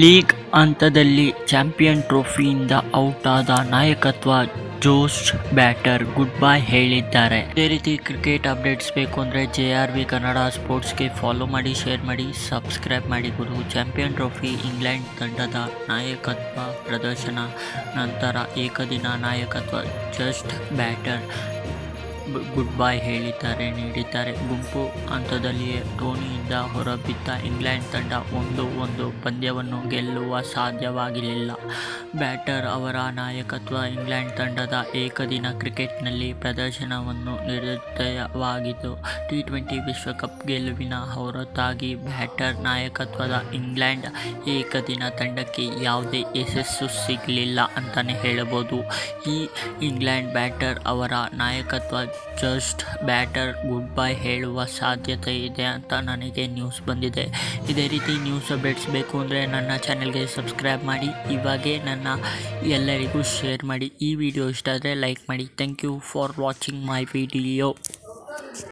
League ಹಂತದಲ್ಲಿ champion ಟ್ರೋಫಿಯಿಂದ out ಆದ ನಾಯಕತ್ವ ಜೋಸ್ ಬ್ಯಾಟರ್ ಗುಡ್ ಬೈ ಹೇಳಿದ್ದಾರೆ. ಇದೇ ರೀತಿ ಕ್ರಿಕೆಟ್ ಅಪ್ಡೇಟ್ಸ್ ಬೇಕು ಅಂದರೆ ಜೆ ಆರ್ ವಿ ಕನ್ನಡ ಸ್ಪೋರ್ಟ್ಸ್ಗೆ ಫಾಲೋ ಮಾಡಿ, ಶೇರ್ ಮಾಡಿ, ಸಬ್ಸ್ಕ್ರೈಬ್ ಮಾಡಿ. ಗುರು, ಚಾಂಪಿಯನ್ ಟ್ರೋಫಿ ಇಂಗ್ಲೆಂಡ್ ತಂಡದ ನಾಯಕತ್ವ ಪ್ರದರ್ಶನ ನಂತರ ಏಕದಿನ ನಾಯಕತ್ವ ಜಸ್ಟ್ ಬ್ಯಾಟರ್ ಗುಡ್ ಬೈ ಹೇಳಿದ್ದಾರೆ, ನೀಡಿದ್ದಾರೆ. ಗುಂಪು ಹಂತದಲ್ಲಿಯೇ ಧೋನಿಯಿಂದ ಹೊರಬಿದ್ದ ಇಂಗ್ಲೆಂಡ್ ತಂಡ ಒಂದು ಒಂದು ಪಂದ್ಯವನ್ನು ಗೆಲ್ಲುವ ಸಾಧ್ಯವಾಗಿರಲಿಲ್ಲ. ಬ್ಯಾಟರ್ ಅವರ ನಾಯಕತ್ವ ಇಂಗ್ಲೆಂಡ್ ತಂಡದ ಏಕದಿನ ಕ್ರಿಕೆಟ್ನಲ್ಲಿ ಪ್ರದರ್ಶನವನ್ನು ನಿರ್ದಯವಾಗಿದ್ದು ಟಿ ಟ್ವೆಂಟಿ ವಿಶ್ವಕಪ್ ಗೆಲುವಿನ ಹೊರತಾಗಿ ಬ್ಯಾಟರ್ ನಾಯಕತ್ವದ ಇಂಗ್ಲೆಂಡ್ ಏಕದಿನ ತಂಡಕ್ಕೆ ಯಾವುದೇ ಯಶಸ್ಸು ಸಿಗಲಿಲ್ಲ ಅಂತಲೇ ಹೇಳಬಹುದು. ಈ ಇಂಗ್ಲೆಂಡ್ ಬ್ಯಾಟರ್ ಅವರ ನಾಯಕತ್ವ ಜಸ್ಟ್ ಬ್ಯಾಟರ್ ಗುಡ್ ಬೈ ಹೇಳುವ ಸಾಧ್ಯತೆ ಇದೆ ಅಂತ ನನಗೆ ನ್ಯೂಸ್ ಬಂದಿದೆ. ಇದೇ ರೀತಿ ನ್ಯೂಸ್ ಅಪ್ಡೇಟ್ಸ್ ಬೇಕು ಅಂದರೆ ನನ್ನ ಚಾನೆಲ್ಗೆ ಸಬ್ಸ್ಕ್ರೈಬ್ ಮಾಡಿ, ಇವಾಗೇ ನನ್ನ ಎಲ್ಲರಿಗೂ ಶೇರ್ ಮಾಡಿ. ಈ ವಿಡಿಯೋ ಇಷ್ಟ ಆದರೆ ಲೈಕ್ ಮಾಡಿ. Thank you for watching my video